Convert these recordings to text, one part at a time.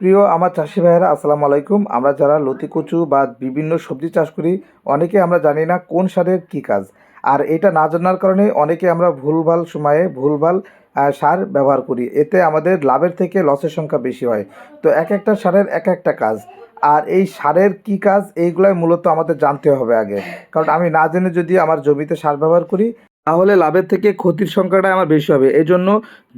প্রিয় আমার চাষি ভাইয়েরা, আসসালামু আলাইকুম। আমরা যারা লতি, কচু বা বিভিন্ন সবজি চাষ করি, অনেকে আমরা জানি না কোন সারের কী কাজ। আর এটা না জানার কারণে অনেকে আমরা ভুলভাল সময়ে ভুলভাল সার ব্যবহার করি। এতে আমাদের লাভের থেকে লসের সংখ্যা বেশি হয়। তো এক একটা সারের এক একটা কাজ। আর এই সারের কী কাজ, এইগুলাই মূলত আমাদের জানতে হবে আগে। কারণ আমি না জেনে যদি আমার জমিতে সার ব্যবহার করি তাহলে লাভের থেকে ক্ষতির সংখ্যাটা আমার বেশি হবে। এই জন্য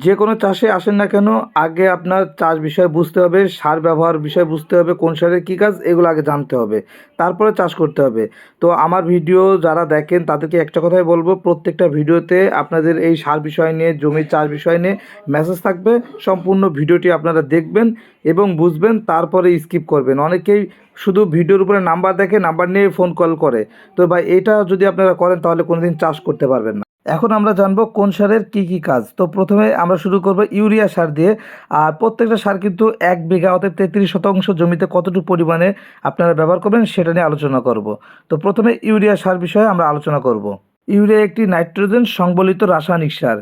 যে কোনো চাষে আসেন না কেন, আগে আপনার চাষ বিষয়ে বুঝতে হবে, সার ব্যবহার বিষয়ে বুঝতে হবে, কোন সারের কী কাজ, এগুলো আগে জানতে হবে। তারপরে চাষ করতে হবে। তো আমার ভিডিও যারা দেখেন, তাদেরকে একটা কথাই বলব, প্রত্যেকটা ভিডিওতে আপনাদের এই সার বিষয় নিয়ে, জমির চাষ বিষয় নিয়ে মেসেজ থাকবে। সম্পূর্ণ ভিডিওটি আপনারা দেখবেন এবং বুঝবেন, তারপরে স্কিপ করবেন। অনেকেই শুধু ভিডিওর উপরে নাম্বার দেখে নাম্বার নিয়ে ফোন কল করে। তো ভাই, এটা যদি আপনারা করেন তাহলে কোনোদিন চাষ করতে পারবেন না। এখন আমরা জানব কোন সারের কি কি কাজ। তো প্রথমে আমরা শুরু করব ইউরিয়া সার দিয়ে। আর প্রত্যেকটা সার কিন্তু এক বিঘা অর্থাৎ তেত্রিশ শতাংশ জমিতে কতটুকু পরিমাণে আপনারা ব্যবহার করবেন সেটা নিয়ে আলোচনা করব। তো প্রথমে ইউরিয়া সার বিষয়ে আমরা আলোচনা করব। ইউরিয়া একটি নাইট্রোজেন সংবলিত রাসায়নিক সার।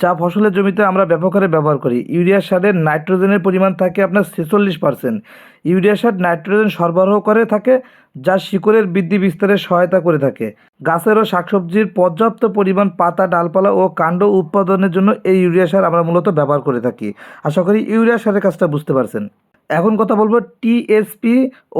যা ফসলের জমিতে আমরা ব্যাপক হারে ব্যবহার করি। ইউরিয়া সারের নাইট্রোজেনের পরিমাণ থাকে আপনার ছেচল্লিশ পার্সেন্ট ইউরিয়া সার নাইট্রোজেন সরবরাহ করে থাকে, যা শিকড়ের বৃদ্ধি বিস্তারে সহায়তা করে থাকে। গাছের ও শাকসবজির পর্যাপ্ত পরিমাণ পাতা, ডালপালা ও কাণ্ড উৎপাদনের জন্য এই ইউরিয়া সার আমরা মূলত ব্যবহার করে থাকি। আশা করি ইউরিয়া সারের কাজটা বুঝতে পারছেন। এখন কথা বলব টিএসপি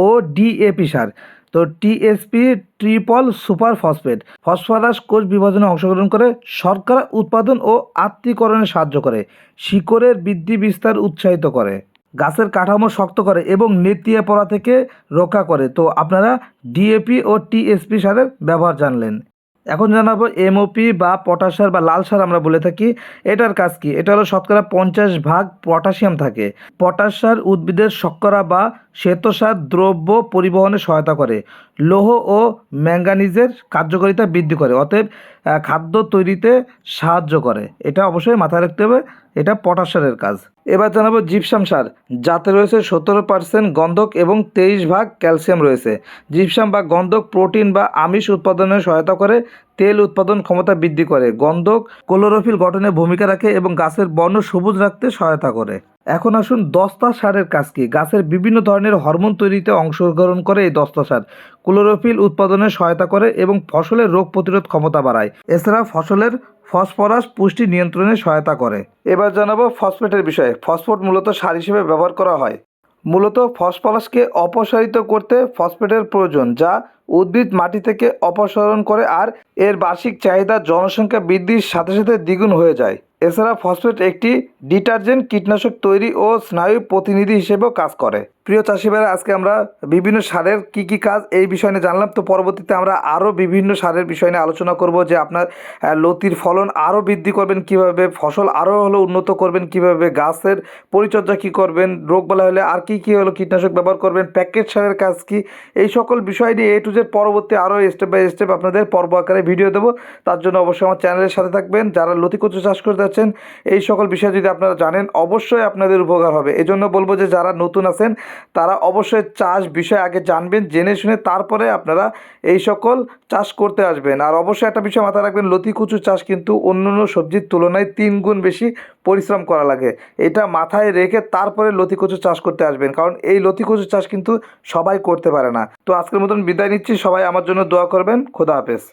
ও ডিএপি সার। তো TSP triple super phosphate, phosphorus কোষ বিভাজনে অংশগ্রহণ করে শর্করা উৎপাদন ও আত্মীকরণে সাহায্য করে, শিকড়ের বৃদ্ধি বিস্তার উৎসাহিত করে, গাছের কাঠামো শক্ত করে এবং নেতিয়ে পড়া থেকে রক্ষা করে। তো আপনারা ডিএপি ও টিএসপি সারের ব্যবহার জানলেন। এখন জানাব এমওপি বা পটাশার বা লাল সার আমরা বলে থাকি। এটার কাজ কি? এটা হলো শতকরা পঞ্চাশ ভাগ পটাশিয়াম থাকে। পটাশ সার উদ্ভিদের শর্করা বা শ্বেতসার দ্রব্য পরিবহনে সহায়তা করে। লৌহ ও ম্যাঙ্গানিজের কার্যকারিতা বৃদ্ধি করে। অতএব খাদ্য তৈরিতে সাহায্য করে। এটা অবশ্যই মাথায় রাখতে হবে, এটা পটাশ সারের কাজ। এবার জানাব জিপসাম সার। যাতে রয়েছে সতেরো পার্সেন্ট গন্ধক এবং তেইশ ভাগ ক্যালসিয়াম রয়েছে। জিপসাম বা গন্ধক প্রোটিন বা আমিষ উৎপাদনে সহায়তা করে, তেল উৎপাদন ক্ষমতা বৃদ্ধি করে। গন্ধক ক্লোরোফিল গঠনে ভূমিকা রাখে এবং গাছের বর্ণ সবুজ রাখতে সহায়তা করে। এখন আসুন দস্তা সারের কাজ কি? গাছের বিভিন্ন ধরনের হরমোন তৈরিতে অংশগ্রহণ করে এই দস্তা সার। ক্লোরোফিল উৎপাদনে সহায়তা করে এবং ফসলের রোগ প্রতিরোধ ক্ষমতা বাড়ায়। এছাড়া ফসলের ফসফরাস পুষ্টি নিয়ন্ত্রণে সহায়তা করে। এবার জানাব ফসফেটের বিষয়ে। ফসফেট মূলত সার হিসেবে ব্যবহার করা হয়। মূলত ফসফরাসকে অপসারিত করতে ফসফেটের প্রয়োজন, যা উদ্ভিদ মাটি থেকে অপসারণ করে আর এর বার্ষিক চাহিদা জনসংখ্যা বৃদ্ধির সাথে সাথে দ্বিগুণ হয়ে যায়। এছাড়া ফসফেট একটি ডিটারজেন্ট কীটনাশক তৈরি ও স্নায়ু প্রতিনিধি হিসেবেও কাজ করে। প্রিয় চাষি ভাইরা, আজকে আমরা বিভিন্ন সারের কি কি কাজ এই বিষয় নিয়ে জানলাম। তো পরবর্তীতে আমরা আরও বিভিন্ন সারের বিষয় নিয়ে আলোচনা করব যে আপনার লতির ফলন আরও বৃদ্ধি করবেন কীভাবে, ফসল আরও হলো উন্নত করবেন কীভাবে, গাছের পরিচর্যা কি করবেন রোগবালা হলে আর কি কি হলো, কীটনাশক ব্যবহার করবেন, প্যাকেট সারের কাজ কি, এই সকল বিষয় নিয়ে এ টু জেড পরবর্তী আরও স্টেপ বাই স্টেপ আপনাদের পর্ব আকারে ভিডিও দেবো। তার জন্য অবশ্যই আমার চ্যানেলের সাথে থাকবেন। যারা লতি কচু চাষ করতে যাচ্ছেন এই সকল বিষয় যদি আপনারা জানেন, অবশ্যই আপনাদের উপকার হবে। এই জন্য বলব যে, যারা নতুন আছেন, তারা অবশ্যই চাষ বিষয় আগে জানবেন, জেনে শুনে তারপরে আপনারা এই সকল চাষ করতে আসবেন। আর অবশ্যই একটা বিষয় মাথায় রাখবেন, লতি কচু চাষ কিন্তু অন্য অন্য সবজির তুলনায় তিন গুণ বেশি পরিশ্রম করা লাগে। এটা মাথায় রেখে তারপরে লতি কচু চাষ করতে আসবেন, কারণ এই লতি কচু চাষ কিন্তু সবাই করতে পারে না। তো আজকের মতন বিদায় নিচ্ছি, সবাই আমার জন্য দোয়া করবেন, খোদা হাফেজ।